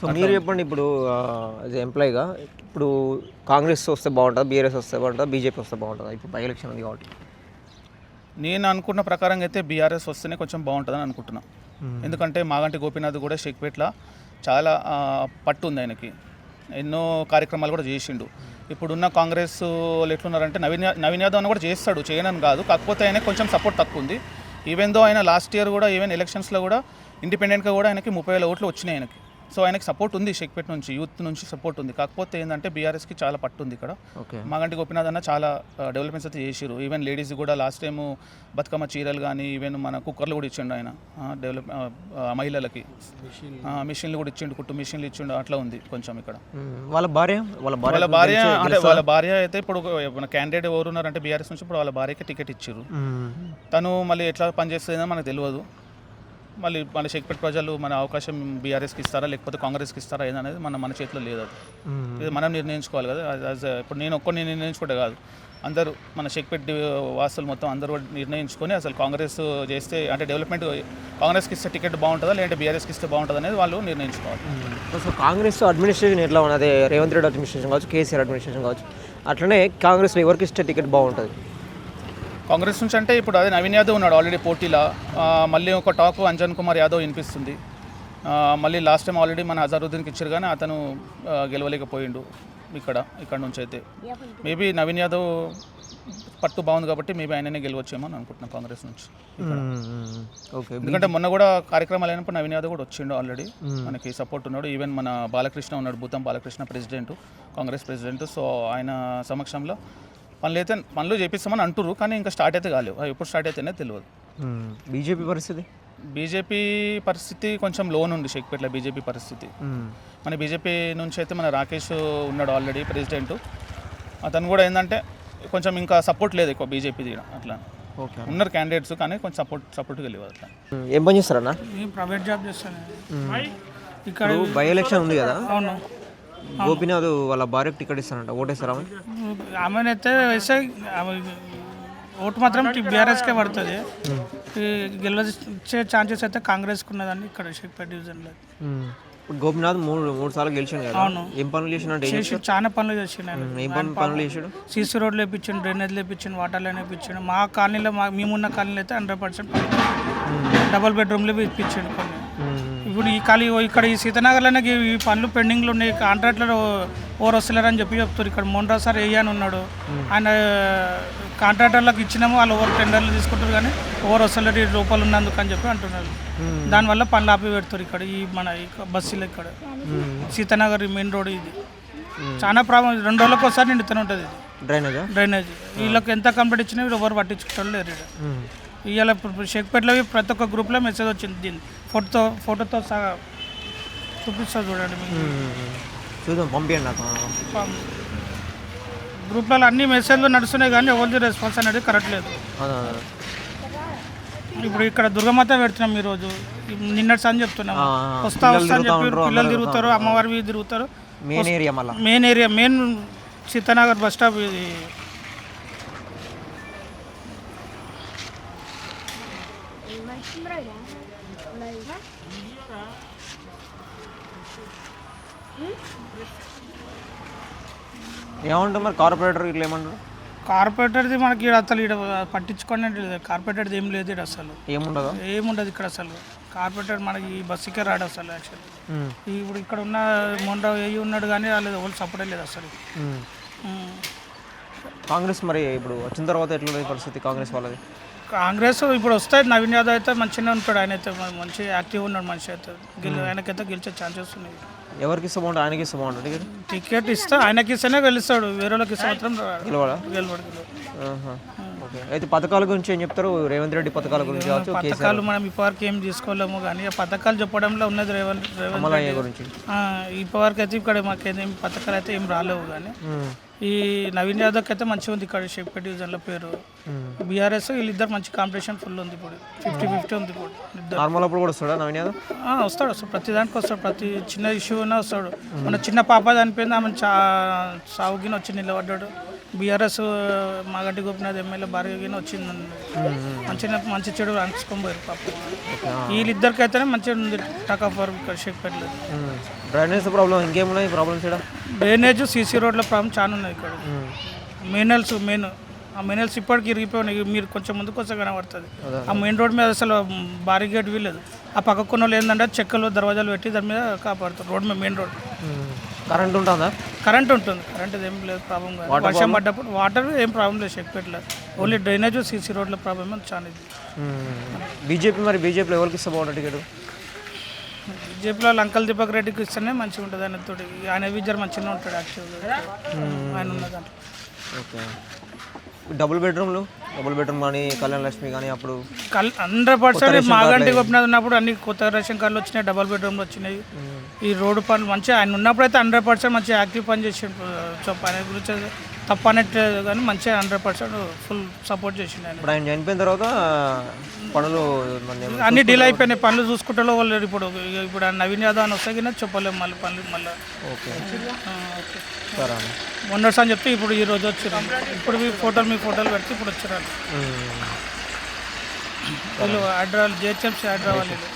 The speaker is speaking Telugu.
సో మీరు చెప్పండి ఇప్పుడు యాజ్ ఎంప్లాయీగా ఇప్పుడు కాంగ్రెస్ వస్తే బాగుంటుంది బీఆర్ఎస్ వస్తే బాగుంటుంది బీజేపీ వస్తే బాగుంటుంది? ఇప్పుడు బై ఎలక్షన్ ఉంది కాబట్టి. నేను అనుకున్న ప్రకారంగా అయితే బీఆర్ఎస్ వస్తేనే కొంచెం బాగుంటుందని అనుకుంటున్నా. ఎందుకంటే మాగంటి గోపీనాథ్ కూడా షేక్పేట్ల చాలా పట్టు ఉంది ఆయనకి. ఎన్నో కార్యక్రమాలు కూడా చేసిండు. ఇప్పుడున్న కాంగ్రెస్ వాళ్ళు ఎట్లున్నారంటే నవీన్ నవీన్ యాదవ్ అని కూడా చేస్తాడు చేయనని కాదు. కాకపోతే ఆయన కొంచెం సపోర్ట్ తక్కువ ఉంది. ఈవెన్ దో ఆయన లాస్ట్ ఇయర్ కూడా ఈవెన్ ఎలక్షన్స్లో కూడా ఇండిపెండెంట్గా కూడా ఆయనకి ముప్పై వేల ఓట్లు వచ్చినాయి ఆయనకి. సో ఆయనకి సపోర్ట్ ఉంది షేక్పేట్ నుంచి యూత్ నుంచి సపోర్ట్ ఉంది. కాకపోతే ఏంటంటే బీఆర్ఎస్కి చాలా పట్టు ఉంది ఇక్కడ. ఓకే. మాగంటి గోపీనాథ్ అన్న చాలా డెవలప్మెంట్స్ అయితే చేసిరు ఈవెన్ లేడీస్ కూడా లాస్ట్ టైము బతుకమ్మ చీరలు కానీ ఈవెన్ మన కుక్కర్లు కూడా ఇచ్చిండు ఆయన. డెవలప్ మహిళలకి. ఆ, మిషన్లు కూడా ఇచ్చిండు కుట్టు మిషన్లు ఇచ్చిండు అట్లా ఉంది కొంచెం ఇక్కడ. వాళ్ళ భార్య? వాళ్ళ భార్య అంటే వాళ్ళ భార్య అయితే ఇప్పుడు మన క్యాండిడేట్ ఎవరు ఉన్నారంటే బీఆర్ఎస్ నుంచి ఇప్పుడు వాళ్ళ భార్యకి టికెట్ ఇచ్చారు. తను మళ్ళీ ఎట్లా పనిచేస్తుందో మనకు తెలియదు. మళ్ళీ మన షేక్పేట్ ప్రజలు మన అవకాశం బీఆర్ఎస్కి ఇస్తారా లేకపోతే కాంగ్రెస్కి ఇస్తారా ఏదనేది మన మన చేతిలో లేదు అది. ఇది మనం నిర్ణయించుకోవాలి కదా. a- ఇప్పుడు నేను ఒక్కడిని నిర్ణయించుకుంటే కాదు. అందరూ మన షేక్పేట్ వాసులు మొత్తం అందరూ కూడా నిర్ణయించుకొని అసలు కాంగ్రెస్ చేస్తే అంటే డెవలప్మెంట్ కాంగ్రెస్కి ఇస్తే టికెట్ బాగుంటుందా లేదంటే బీఆర్ఎస్కి ఇస్తే బాగుంటుంది అనేది వాళ్ళు నిర్ణయించుకోవాలి. సో కాంగ్రెస్ అడ్మినిస్ట్రేషన్ ఎట్లా ఉన్నది? రేవంత్ రెడ్డి అడ్మినిస్ట్రేషన్ కావచ్చు కేసీఆర్ అడ్మినిస్ట్రేషన్ కావచ్చు. అట్లనే కాంగ్రెస్లో ఎవరికి ఇస్తే టికెట్ బాగుంటుంది? కాంగ్రెస్ నుంచి అంటే ఇప్పుడు అదే నవీన్ యాదవ్ ఉన్నాడు ఆల్రెడీ పోటీలో. మళ్ళీ ఒక టాక్ అంజన్ కుమార్ యాదవ్ వినిపిస్తుంది. మళ్ళీ లాస్ట్ టైం ఆల్రెడీ మన అజారుద్దీన్కి ఇచ్చారు కానీ అతను గెలవలేకపోయిండు ఇక్కడ ఇక్కడ నుంచి అయితే. మేబీ నవీన్ యాదవ్ పట్టు బాగుంది కాబట్టి మేబీ ఆయననే గెలవచ్చేమో అని అనుకుంటున్నాను కాంగ్రెస్ నుంచి ఓకే ఎందుకంటే మొన్న కూడా కార్యక్రమాలు అయినప్పుడు నవీన్ యాదవ్ కూడా వచ్చిండు ఆల్రెడీ. మనకి సపోర్ట్ ఉన్నాడు. ఈవెన్ మన బాలకృష్ణ ఉన్నాడు Bhootham Balakrishna president Congress president. So ఆయన సమక్షంలో పనులు అయితే పనులు చేపిస్తామని అంటుర్రు కానీ ఇంకా స్టార్ట్ అయితే కాలేవు అవి ఎప్పుడు స్టార్ట్ అయితేనే తెలియదు. బీజేపీ పరిస్థితి? బీజేపీ పరిస్థితి కొంచెం లోన్ ఉంది షేక్పేట్ల బీజేపీ పరిస్థితి. మన బీజేపీ నుంచి అయితే మన రాకేష్ ఉన్నాడు ఆల్రెడీ ప్రెసిడెంట్. అతను కూడా ఏంటంటే కొంచెం ఇంకా సపోర్ట్ లేదు ఎక్కువ బీజేపీ అట్లా. ఓకే ఉన్నారు క్యాండిడేట్స్ కానీ కొంచెం సపోర్ట్ సపోర్ట్గా లేవు అట్లా. ఏం పని చేస్తారన్నా? నేను ప్రైవేట్ జాబ్ చేస్తాను. ఇక్కడ బై ఎలక్షన్ ఉంది కదా? అవును. గోపీనాథ్ వాళ్ళ భార్యకు టికెట్ ఇస్తారంట ఓటేస్తారా ఆమె? ఆమెనైతే వేస్తే ఆమె ఓటు మాత్రం బీఆర్ఎస్కే పడుతుంది. గెలిచే ఛాన్సెస్ అయితే కాంగ్రెస్కి ఉన్నదండి ఇక్కడ షేక్పేట డివిజన్లో గోపీనాథ్ మూడు మూడు సార్లు గెలిచాడు కదా. అవును. ఏం పనులు చేసినట్టు చేసి చాలా పనులు చేసిండు ఆయన. ఏం పనులు పనులు చేసాడు? సీసీ రోడ్లు వేయించిండు డ్రైనేజ్ వేయించిండు వాటర్ లైన్ వేయించిండు మా కాలనీలో మా మేమున్న కాలనీలో అయితే హండ్రెడ్ పర్సెంట్ డబల్ బెడ్రూమ్లు ఇప్పించండి కొన్ని. ఇప్పుడు ఈ ఖాళీ ఇక్కడ ఈ సీతానగర్లోనే ఈ- ఈ పనులు పెండింగ్లు ఉన్నాయి. కాంట్రాక్టర్ ఓవర్ వస్తలేరని చెప్పి చెప్తారు ఇక్కడ మొండ్రా సార్ అని ఉన్నాడు. ఆయన కాంట్రాక్టర్లకు ఇచ్చినాము. వాళ్ళు ఓవర్ టెండర్లు తీసుకుంటారు కానీ ఓవర్ వస్తలేరు ఈ రూపాయలు ఉన్నందుకు అని చెప్పి అంటున్నారు. దానివల్ల పనులు ఆపి పెడతారు ఇక్కడ ఈ మన బస్సులు ఇక్కడ. సీతానగర్ మెయిన్ రోడ్ ఇది. చాలా ప్రాబ్లం. రెండు రోజులకు ఒకసారి నిండుతూనే ఉంటుంది ఇది. డ్రైనేజా? డ్రైనేజ్. వీళ్ళకి ఎంత కంప్లీట్ ఇచ్చినా వీళ్ళు ఎవరు పట్టించుకుంటారు లేరు. ఇవాళ షేక్పేటలో ప్రతి ఒక్క గ్రూప్లో మెసేజ్ వచ్చింది దీన్ని. ఫోటోతో ఫోటోతో సహా చూపిస్తా చూడండి మీకు. చూద్దాం పంపించండి నాకు గ్రూప్లలో అన్ని మెసేజ్లు నడుస్తున్నాయి కానీ ఎవరిది రెస్పాన్స్ అనేది కరెక్ట్ లేదు. ఇప్పుడు ఇక్కడ దుర్గమాత పెడుతున్నాం ఈరోజు. నిన్నటి అని చెప్తున్నాం. వస్తా వస్తా అని చెప్పి పిల్లలు తిరుగుతారు అమ్మవారి తిరుగుతారు. Main area main area main Seethanagar bus stop ఇది. ఏమంటారు మరి కార్పొరేటర్ ఇట్లా ఏమంటారు? కార్పొరేటర్ది మనకి ఈడ అసలు ఇక్కడ పట్టించుకోనే లేదు. కార్పొరేటర్ది ఏం లేదు ఈడ అసలు. ఏముండదు? ఏముండదు ఇక్కడ అసలు. కార్పొరేటర్ మనకి ఈ బస్సుకే రాడు అసలు యాక్చువల్లీ ఇప్పుడు ఇక్కడ ఉన్న మొండ ఏ ఉన్నాడు కానీ వాళ్ళు ఎవరు సపోర్ట్ లేదు అసలు. కాంగ్రెస్ మరి ఇప్పుడు వచ్చిన తర్వాత ఎట్లా పరిస్థితి కాంగ్రెస్ వాళ్ళది? కాంగ్రెస్ ఇప్పుడు వస్తాయి. నవీన్ యాదవ్ అయితే మంచిగానే ఉంటాడు. ఆయన అయితే మంచి యాక్టివ్ ఉన్నాడు మనిషి అయితే. గెలి ఆయనకైతే గెలిచే ఛాన్సెస్ ఉన్నాయి. ఎవరికి ఇస్తే బాగుంటుంది? ఆయనకి ఇస్తే బాగుంటుంది. టికెట్? ఇస్తే. ఆయనకి ఇస్తేనే గెలుస్తాడు. వేరే వాళ్ళకి ఇస్తే మాత్రం. గెలవాడా? అయితే పథకాల గురించి ఏం చెప్తారు? రేవంత్ రెడ్డి పథకాల గురించి కావచ్చు పథకాలు మనం ఇప్పటివరకు ఏం తీసుకోలేము కానీ పథకాలు చెప్పడంలో ఉన్నది రేవంత్ రేవంత్ గురించి. ఇప్పటివరకు అయితే ఇక్కడ మాకేం పథకాలు అయితే ఏం రాలేవు కానీ. ఈ నవీన్ యాదవ్కి అయితే మంచిగా ఉంది ఇక్కడ షేక్పేట డివిజన్లో పేరు. బీఆర్ఎస్ వీళ్ళిద్దరు మంచి కాంపిటీషన్ ఫుల్ ఉంది ఇప్పుడు. ఫిఫ్టీ ఫిఫ్టీ ఉంది ఇప్పుడు. నార్మల్ అప్పుడు కూడా వస్తాడా నవీన్ యాదవ్? వస్తాడు వస్తాడు. ప్రతి దానికి వస్తాడు. ప్రతి చిన్న ఇష్యూ ఉన్నా వస్తాడు. మన చిన్న పాప చనిపోయింది ఆమె చా సావుగిన వచ్చి నిలబడ్డాడు. బీఆర్ఎస్ మాగంటి గోపినాథ్ ఎమ్మెల్యే భార్గవిని వచ్చింది. మంచిగా మంచి చెడు అనుకొని పోయారు పాపం. వీళ్ళిద్దరికైతేనే మంచిగా ఉంది. టక్ ఆఫ్ వర్క్ ఇక్కడ షేక్పేటలో డ్రైనేజ్ ప్రాబ్లం ఇంకేమున్నాయి ప్రాబ్లమ్స్ ఇక్కడ? డ్రైనేజ్ సీసీ రోడ్ల ప్రాబ్లం చాలా ఉన్నాయి ఇక్కడ. మెయినల్స్ మెయిన్ ఆ మెయినల్స్ ఇప్పటికి ఇరిగిపోయినాయి. మీరు కొంచెం ముందుకు వస్తే కనబడుతుంది. ఆ మెయిన్ రోడ్ మీద అసలు భారీ గేట్ వీలేదు ఆ పక్క కొన్న వాళ్ళు ఏంటంటే చెక్కలు దర్వాజాలు పెట్టి దాని మీద కాపాడుతారు. రోడ్ మీద మెయిన్ రోడ్. కరెంట్ ఉంటుందా కరెంట్ ఉంటుంది కరెంట్ ఏం లేదు ప్రాబ్లం కాదు. వర్షం పడ్డప్పుడు వాటర్ ఏం ప్రాబ్లం లేదు షెక్పేటలో ఓన్లీ డ్రైనేజ్ సీసీ రోడ్ల ప్రాబ్లం చాలా ఇది. బీజేపీ మరి బీజేపీలో ఎవరికి ఇస్తే బాగుంటుంది టికెట్? బీజేపీలో లంకల్ దీపక్ రెడ్డికి ఇస్తేనే మంచిగా ఉంటుంది ఆయన తోటి. ఆయన విజర్ మంచిగా ఉంటాడు యాక్చువల్గా. ఆయన ఉన్న ఓకే. డబుల్ బెడ్రూమ్లు? డబుల్ బెడ్రూమ్ కానీ కళ్యాణ లక్ష్మి కానీ అప్పుడు? హండ్రెడ్ పర్సెంట్ మాగంటి గోపినాథ్ ఉన్నప్పుడు అన్ని కొత్త రేషన్ కార్డులు వచ్చినాయి డబల్ బెడ్రూమ్లు వచ్చినాయి. ఈ రోడ్డు పనులు మంచిగా ఆయన ఉన్నప్పుడు అయితే హండ్రెడ్ పర్సెంట్ మంచిగా యాక్టివ్ పని చేసిండు. చెప్ప ఆయన గురించి తప్ప అనట్లేదు కానీ మంచిగా హండ్రెడ్ పర్సెంట్ ఫుల్ సపోర్ట్ చేసిండు ఆయన. ఇప్పుడు ఆయన చనిపోయిన తర్వాత పనులు అన్ని డీల్ అయిపోయినాయి. పనులు చూసుకుంటే వాళ్ళు ఇప్పుడు. ఇప్పుడు నవీన్ యాదవ్ అని వస్తే కింద చెప్పలేము మళ్ళీ పనులు మళ్ళీ. ఓకే. అని చెప్తే ఇప్పుడు ఈ రోజు వచ్చారు ఇప్పుడు మీ ఫోటోలు మీ ఫోటోలు పెడితే ఇప్పుడు వచ్చారు. వీళ్ళు. హైదరాబాద్ జిహెచ్ఎంసీ హైదరాబాద్ వీళ్ళు.